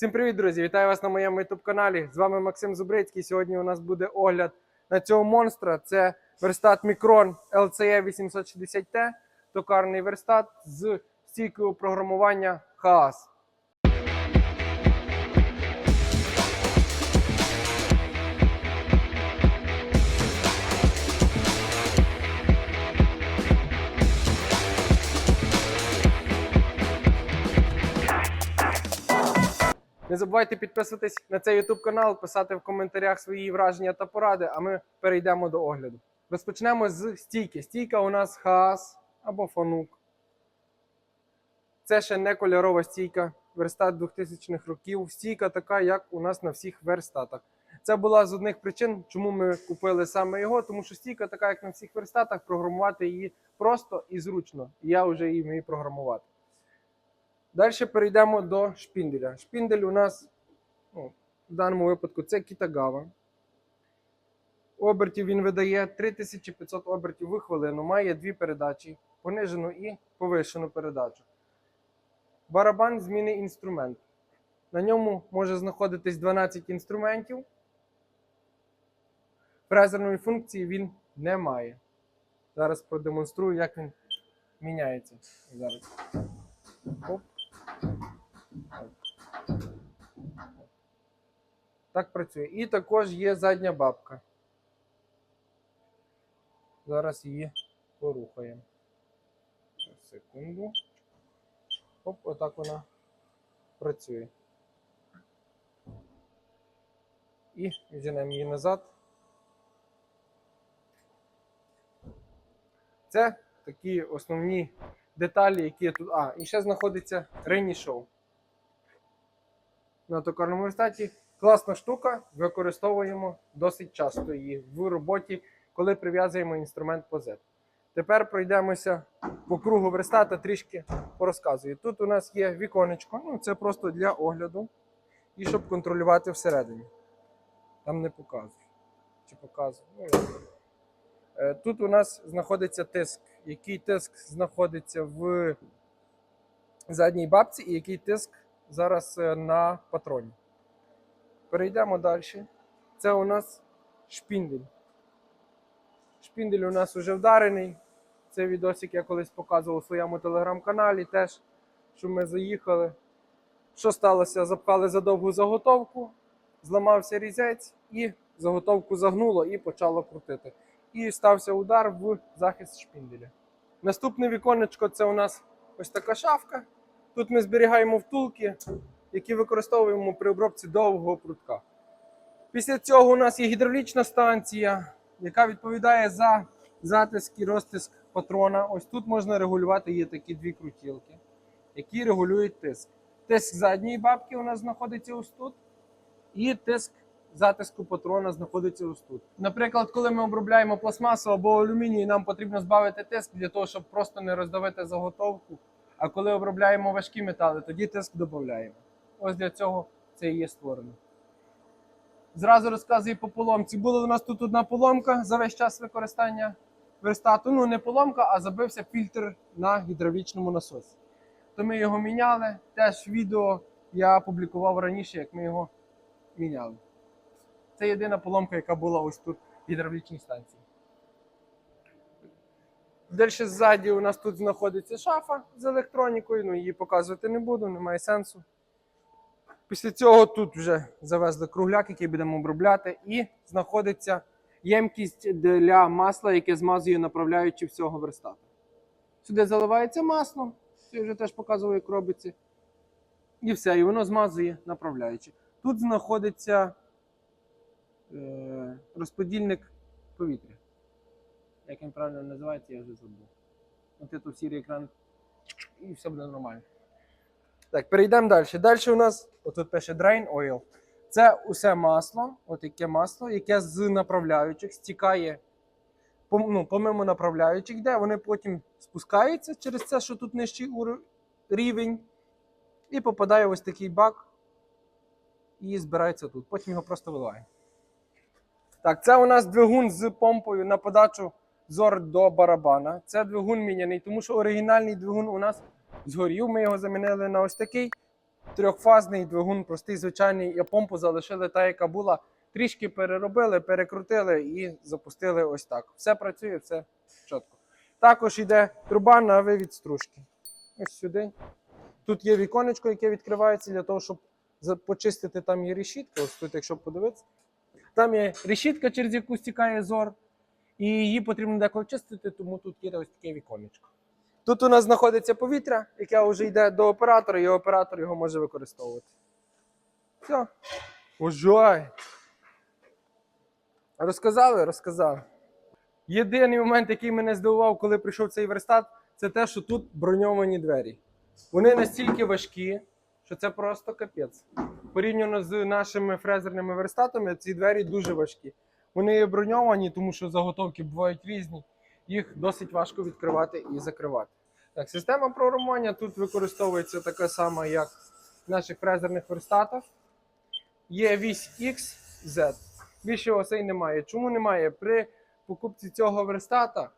Всім привіт, друзі! Вітаю вас на моєму youtube каналі. З вами Максим Зубрицький. Сьогодні у нас буде огляд на цього монстра. Це верстат Micron LCE 860T, токарний верстат з стійкою програмування HAAS. Не забувайте підписуватись на цей YouTube канал, писати в коментарях свої враження та поради, а ми перейдемо до огляду. Розпочнемо з стійки. Стійка у нас Хаас або Фанук. Це ще не кольорова стійка, верстат 2000-х років. Стійка така, як у нас на всіх верстатах. Це була з одних причин, чому ми купили саме його, тому що стійка така, як на всіх верстатах, програмувати її просто і зручно. Я вже її вмію програмувати. Далі перейдемо до шпінделя. Шпіндель у нас ну, в даному випадку це Кітагава. Обертів він видає 3500 обертів в хвилину, має дві передачі, понижену і повишену передачу. Барабан зміни інструмент. На ньому може знаходитись 12 інструментів. Фрезерної функції він не має. Зараз продемонструю, як він міняється. Зараз. Оп. Так працює. І також є задня бабка. Зараз її порухаємо. Секунду. Оп, отак вона працює. І відженемо її назад. Це такі основні деталі, які тут. А, і ще знаходиться Рейні Шоу. На токарному верстаті. Класна штука, використовуємо досить часто її в роботі, коли прив'язуємо інструмент по Z. Тепер пройдемося по кругу верстата, трішки порозказую. Тут у нас є віконечко, ну це просто для огляду і щоб контролювати всередині. Там не показую. Чи показую? Ну. Е, Тут у нас знаходиться тиск. Який тиск знаходиться в задній бабці і який тиск зараз е, на патроні. Перейдемо далі. Це у нас шпіндель. Шпіндель у нас вже вдарений. Це відосик я колись показував у своєму телеграм-каналі теж, що ми заїхали. Що сталося? Запхали задовгу заготовку, зламався різець і заготовку загнуло і почало крутити. І стався удар в захист шпінделя. Наступне віконечко це у нас ось така шафка. Тут ми зберігаємо втулки, які використовуємо при обробці довгого прутка. Після цього у нас є гідравлічна станція, яка відповідає за затиск і розтиск патрона. Ось тут можна регулювати є такі дві крутілки, які регулюють тиск. Тиск задньої бабки у нас знаходиться ось тут, і тиск затиску патрона знаходиться ось тут. Наприклад, коли ми обробляємо пластмасу або алюміній, нам потрібно збавити тиск для того, щоб просто не роздавити заготовку. А коли обробляємо важкі метали, тоді тиск додаємо. Ось для цього це і є створено. Зразу розказую по поломці. Була у нас тут одна поломка за весь час використання верстату. Ну, не поломка, а забився фільтр на гідравлічному насосі. То ми його міняли. Теж відео я опублікував раніше, як ми його міняли. Це єдина поломка, яка була ось тут в гідравлічній станції. Далі ззаді у нас тут знаходиться шафа з електронікою, ну її показувати не буду, немає сенсу. Після цього тут вже завезли кругляк, який будемо обробляти, і знаходиться ємкість для масла, яке змазує направляючи всього верстата. Сюди заливається масло, це вже теж показував, як робиться. І все, і воно змазує направляючи. Тут знаходиться розподільник повітря. Як він правильно називається, я вже забув. От тут сірий екран і все буде нормально. Так, перейдемо далі. Далі у нас, отут пише Drain Oil. Це усе масло, от яке масло, яке з направляючих стікає, ну, помимо направляючих, де вони потім спускаються через це, що тут нижчий рівень, і попадає в ось такий бак і збирається тут. Потім його просто виливаємо. Так, це у нас двигун з помпою на подачу зор до барабана. Це двигун міняний, тому що оригінальний двигун у нас згорів. Ми його замінили на ось такий. трьохфазний двигун, простий, звичайний, і помпу залишили та, яка була. Трішки переробили, перекрутили і запустили ось так. Все працює, все чітко. Також йде труба на вивід стружки. Ось сюди. Тут є віконечко, яке відкривається для того, щоб почистити. Там є решітка. Ось тут, якщо подивитися. Там є решітка, через яку стікає зор. І її потрібно деколи чистити, тому тут є ось таке віконечко. Тут у нас знаходиться повітря, яке вже йде до оператора, і оператор його може використовувати. Все. Ожай. Розказали? Розказали. Єдиний момент, який мене здивував, коли прийшов цей верстат, це те, що тут броньовані двері. Вони настільки важкі, що це просто капець. Порівняно з нашими фрезерними верстатами, ці двері дуже важкі. Вони броньовані, тому що заготовки бувають різні. Їх досить важко відкривати і закривати. Так, система програмування тут використовується така сама, як в наших фрезерних верстатах. Є вісь X, Z. Більше осей немає. Чому немає? При покупці цього верстата,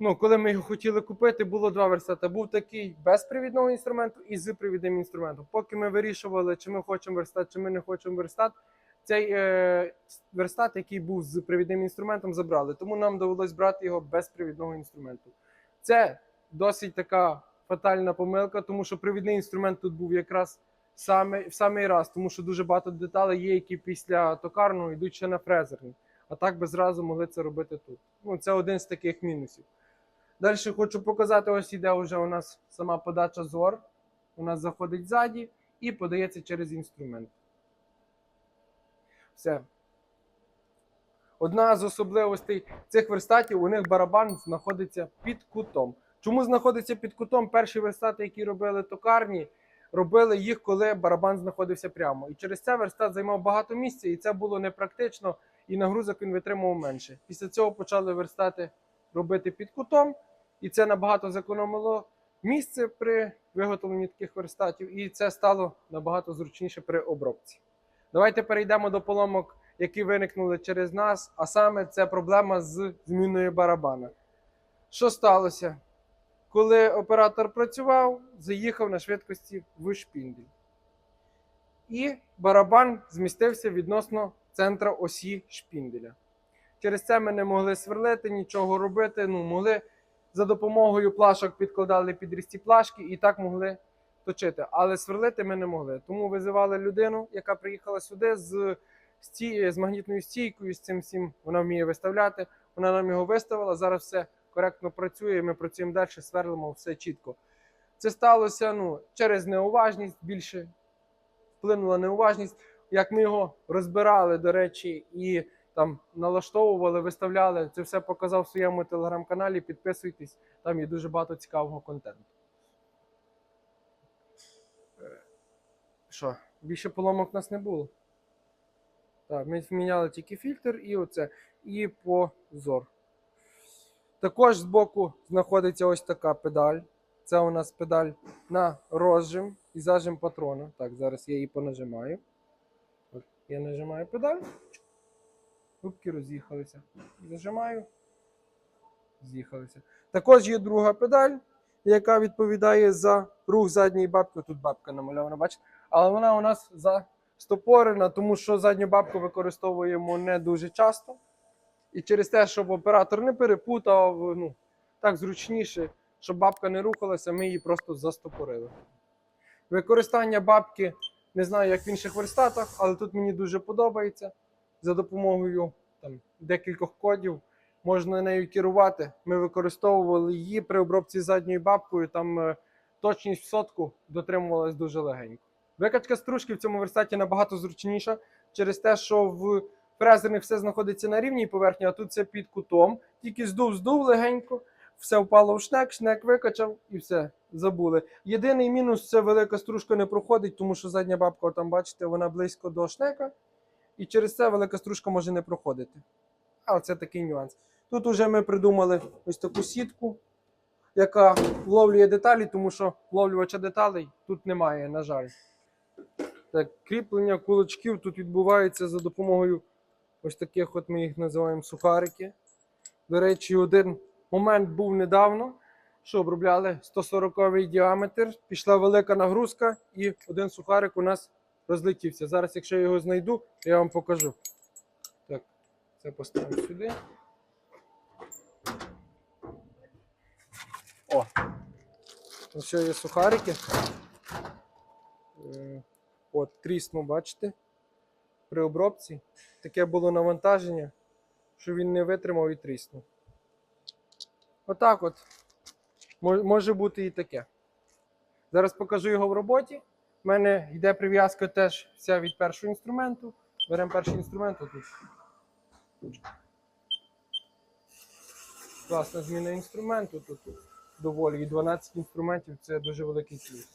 ну, коли ми його хотіли купити, було два верстати. Був такий без привідного інструменту і з привідним інструментом. Поки ми вирішували, чи ми хочемо верстат, чи ми не хочемо верстат, цей е, верстат, який був з привідним інструментом, забрали. Тому нам довелось брати його без привідного інструменту. Це досить така фатальна помилка, тому що привідний інструмент тут був якраз саме, в самий раз, тому що дуже багато деталей є, які після токарного йдуть ще на фрезерний. А так би зразу могли це робити тут. Ну, це один з таких мінусів. Далі хочу показати, ось іде вже у нас сама подача зор. У нас заходить ззаді і подається через інструмент. Все. Одна з особливостей цих верстатів, у них барабан знаходиться під кутом. Чому знаходиться під кутом? Перші верстати, які робили токарні, робили їх, коли барабан знаходився прямо. І через це верстат займав багато місця, і це було непрактично, і нагрузок він витримував менше. Після цього почали верстати робити під кутом, і це набагато зекономило місце при виготовленні таких верстатів, і це стало набагато зручніше при обробці. Давайте перейдемо до поломок, які виникнули через нас, а саме це проблема з зміною барабана. Що сталося? Коли оператор працював, заїхав на швидкості в шпіндель. І барабан змістився відносно центра осі шпінделя. Через це ми не могли сверлити, нічого робити. Ну, могли за допомогою плашок підкладали під різці плашки і так могли точити. Але сверлити ми не могли. Тому визивали людину, яка приїхала сюди з, з магнітною стійкою, з цим всім вона вміє виставляти. Вона нам його виставила. Зараз все коректно працює. Ми працюємо далі, сверлимо все чітко. Це сталося ну, через неуважність більше вплинула неуважність. Як ми його розбирали, до речі, і там налаштовували, виставляли. Це все показав в своєму телеграм-каналі. Підписуйтесь, там є дуже багато цікавого контенту. Е, Що, більше поломок у нас не було. Так, ми зміняли тільки фільтр і оце, і позор. Також збоку знаходиться ось така педаль. Це у нас педаль на розжим і зажим патрона. Так, зараз я її понажимаю. Я нажимаю педаль. Губки роз'їхалися. Зажимаю. З'їхалися. Також є друга педаль, яка відповідає за рух задньої бабки. Тут бабка намальована, бачите? Але вона у нас застопорена, тому що задню бабку використовуємо не дуже часто. І через те, щоб оператор не перепутав, ну, так зручніше, щоб бабка не рухалася, ми її просто застопорили. Використання бабки не знаю, як в інших верстатах, але тут мені дуже подобається. За допомогою там, декількох кодів можна нею керувати. Ми використовували її при обробці задньою бабкою. Там е, точність в сотку дотримувалась дуже легенько. Викачка стружки в цьому верстаті набагато зручніша через те, що в фрезерних все знаходиться на рівній поверхні, а тут це під кутом. Тільки здув, здув легенько, все впало в шнек, шнек викачав і все, забули. Єдиний мінус це велика стружка не проходить, тому що задня бабка, там бачите, вона близько до шнека, і через це велика стружка може не проходити. Але це такий нюанс. Тут уже ми придумали ось таку сітку, яка вловлює деталі, тому що вловлювача деталей тут немає, на жаль. Так, кріплення кулачків тут відбувається за допомогою ось таких, от ми їх називаємо сухарики. До речі, один момент був недавно, що обробляли 140-й діаметр, пішла велика нагрузка, і один сухарик у нас розлетівся. Зараз, якщо я його знайду, я вам покажу. Так, це поставимо сюди. О! Ось що є сухарики. Е, От, тріснув, бачите? При обробці таке було навантаження, що він не витримав і тріснув. Отак от. Мо- Може бути і таке. Зараз покажу його в роботі. У мене йде прив'язка теж вся від першого інструменту. Беремо перший інструмент отут. Класна зміна інструменту тут доволі. І 12 інструментів це дуже великий плюс.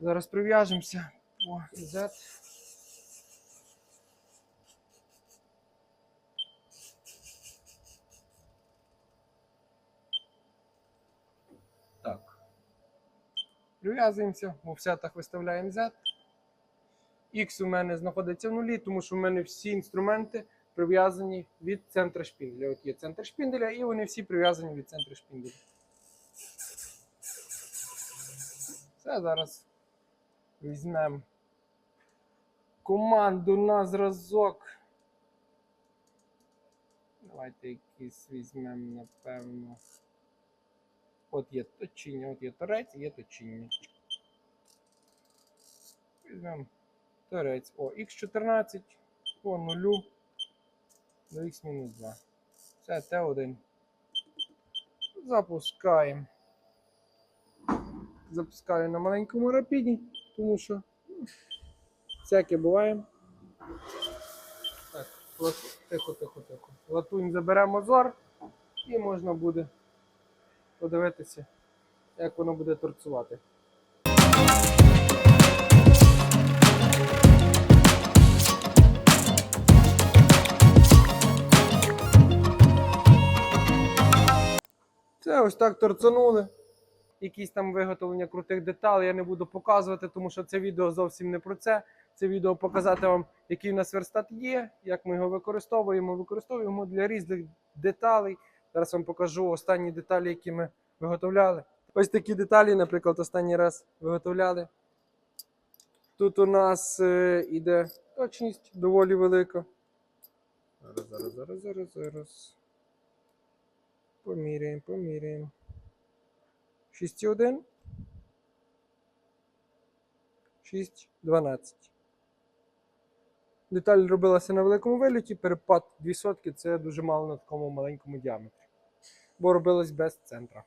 Зараз прив'яжемося по Z. Прив'язуємося, в офсетах виставляємо Z. X у мене знаходиться в нулі, тому що в мене всі інструменти прив'язані від центра шпінделя. От є центр шпінделя, і вони всі прив'язані від центру шпінделя. Це зараз візьмемо команду на зразок. Давайте якийсь візьмемо, напевно. От є точіння, от є торець, є точіння. Візьмемо торець. О, Х14 по нулю до Х-2. Це Т1. Запускаємо. Запускаю на маленькому рапіді, тому що ну, всяке буває. Так, тихо, тихо, тихо. Латунь заберемо зор і можна буде подивитися, як воно буде торцувати. Це ось так торцанули. Якісь там виготовлення крутих деталей я не буду показувати, тому що це відео зовсім не про це. Це відео показати вам, який в нас верстат є, як ми його використовуємо. Використовуємо для різних деталей. Зараз вам покажу останні деталі, які ми виготовляли. Ось такі деталі, наприклад, останній раз виготовляли. Тут у нас е, іде точність доволі велика. Зараз, зараз, зараз, зараз, зараз. Поміряємо, поміряємо. 6,1. 6,12. Деталь робилася на великому виліті, перепад 2 сотки це дуже мало на такому маленькому діаметрі. Бо робилось без центра.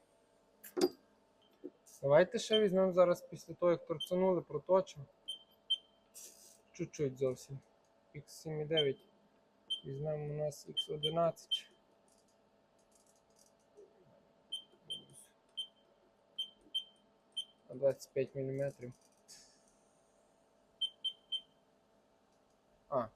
Давайте ще візьмемо зараз після того, як торцанули, проточимо. Чуть-чуть зовсім. X7,9. Візьмемо у нас X11. На 25 мм. А.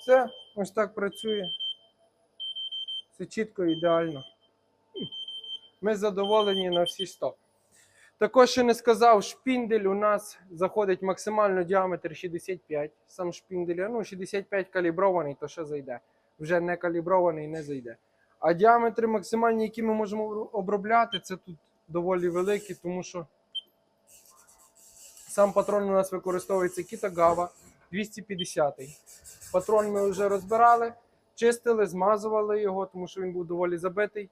Все, ось так працює. Все чітко, ідеально. Ми задоволені на всі 100. Також ще не сказав, шпіндель у нас заходить максимально діаметр 65. Сам шпіндель, ну 65 калібрований, то ще зайде. Вже не калібрований не зайде. А діаметри максимальні, які ми можемо обробляти, це тут доволі великі, тому що сам патрон у нас використовується Kitagawa 250. Патрон ми вже розбирали, чистили, змазували його, тому що він був доволі забитий.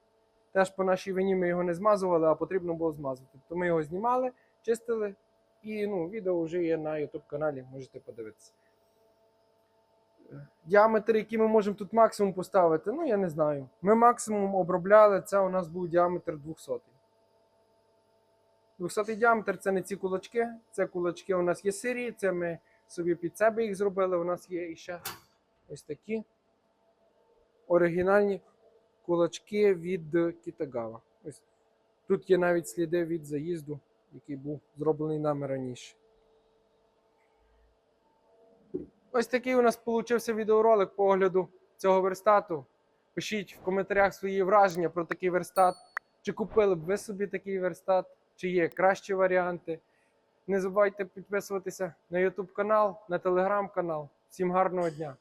Теж по нашій вині ми його не змазували, а потрібно було змазувати. То ми його знімали, чистили, і ну, відео вже є на YouTube каналі, можете подивитися. Діаметр, який ми можемо тут максимум поставити, ну я не знаю. Ми максимум обробляли, це у нас був діаметр 200. 200 діаметр це не ці кулачки, це кулачки у нас є сирі, це ми собі під себе їх зробили. У нас є ще ось такі оригінальні кулачки від Кітагава. Ось тут є навіть сліди від заїзду який був зроблений нами раніше. Ось такий у нас получився відеоролик по огляду цього верстату. Пишіть в коментарях свої враження про такий верстат. Чи купили б ви собі такий верстат, чи є кращі варіанти. Не забувайте підписуватися на YouTube канал, на Telegram канал. Всім гарного дня!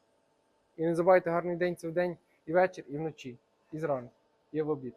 І не забувайте гарний день це в день і вечір, і вночі, і зранку, і в обід.